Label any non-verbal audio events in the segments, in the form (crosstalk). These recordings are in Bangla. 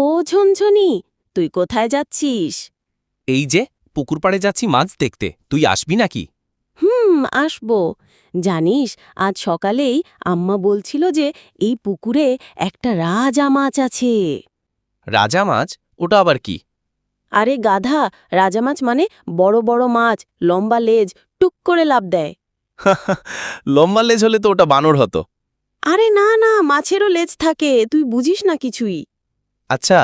ও ঝনঝনি তুই কোথায় যাচ্ছিস? এই যে পুকুর পাড়ে যাচ্ছি মাছ দেখতে। তুই আসবি নাকি? হুম আসব। জানিস আজ সকালেই আম্মা বলছিল যে এই পুকুরে একটা রাজা মাছ আছে। রাজা মাছ? ওটা আবার কি? আরে গাধা রাজা মাছ মানে বড় বড় মাছ লম্বা লেজ টুক করে লাভ দেয়। (laughs) লম্বা লেজ হলে তো ওটা বানর হতো। আরে না না মাছেরও লেজ থাকে তুই বুঝিস না কিছুই। আচ্ছা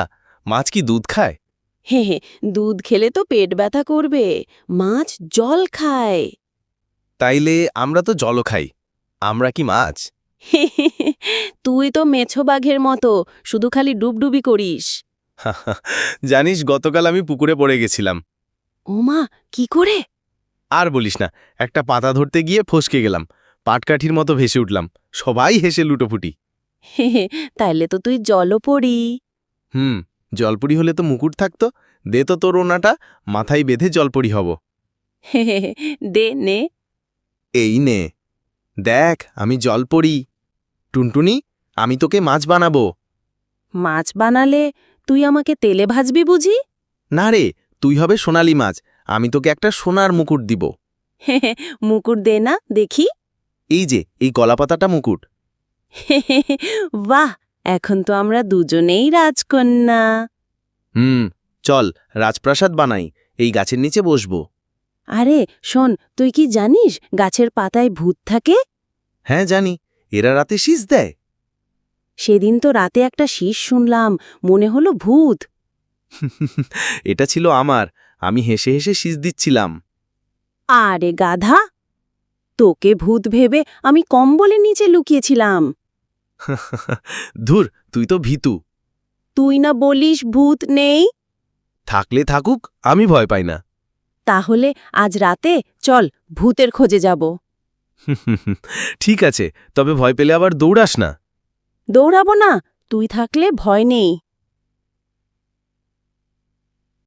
মাছ কি দুধ খায়? হে হে দুধ খেলে তো পেট ব্যথা করবে মাছ জল খায়। তাইলে আমরা তো জলও খাই আমরা কি মাছ? তুই তো মেছো বাঘের মতো শুধু খালি ডুবডুবি করিস। (laughs) জানিস গতকাল আমি পুকুরে পড়ে গেছিলাম। ওমা কি করে? আর বলিস না একটা পাতা ধরতে গিয়ে ফসকে গেলাম পাটকাঠির মতো ভেসে উঠলাম সবাই হেসে লুটোফুটি হে হে, তাইলে তো তুই জলও পড়ি। হুম জলপুরি হলে তো মুকুট থাকতো। দে তো তোর ওনাটা মাথায় বেঁধে জলপুরি হব। দে নে। এই নে। দেখ আমি জলপরি। টুনটুনি আমি তোকে মাছ বানাবো। মাছ বানালে তুই আমাকে তেলে ভাজবি বুঝি? না রে তুই হবে সোনালি মাছ। আমি তোকে একটা সোনার মুকুট দিব। মুকুট দে না দেখি। এই যে এই কলাপাতাটা মুকুট। বাহ! এখন তো আমরা দুজনেই রাজকন্যা। হুম চল রাজপ্রাসাদ বানাই এই গাছের নিচে বসবো। আরে শোন তুই কি জানিস গাছের পাতায় ভূত থাকে? হ্যাঁ জানি এরা রাতে শীষ দেয়। সেদিন তো রাতে একটা শীষ শুনলাম মনে হলো ভূত। (laughs) এটা ছিল আমার আমি হেসে হেসে শীষ দিচ্ছিলাম। আরে গাধা তোকে ভূত ভেবে আমি কম্বলের নিচে লুকিয়েছিলাম। (laughs) ধুর তুই তো ভীতু। তুই না বলিস ভূত নেই? থাকলে থাকুক আমি ভয় পাই না। তাহলে আজ রাতে চল ভূতের খোঁজে যাব। (laughs) ঠিক আছে তবে ভয় পেলে আবার দৌড়াস না। দৌড়াবো না তুই থাকলে ভয় নেই।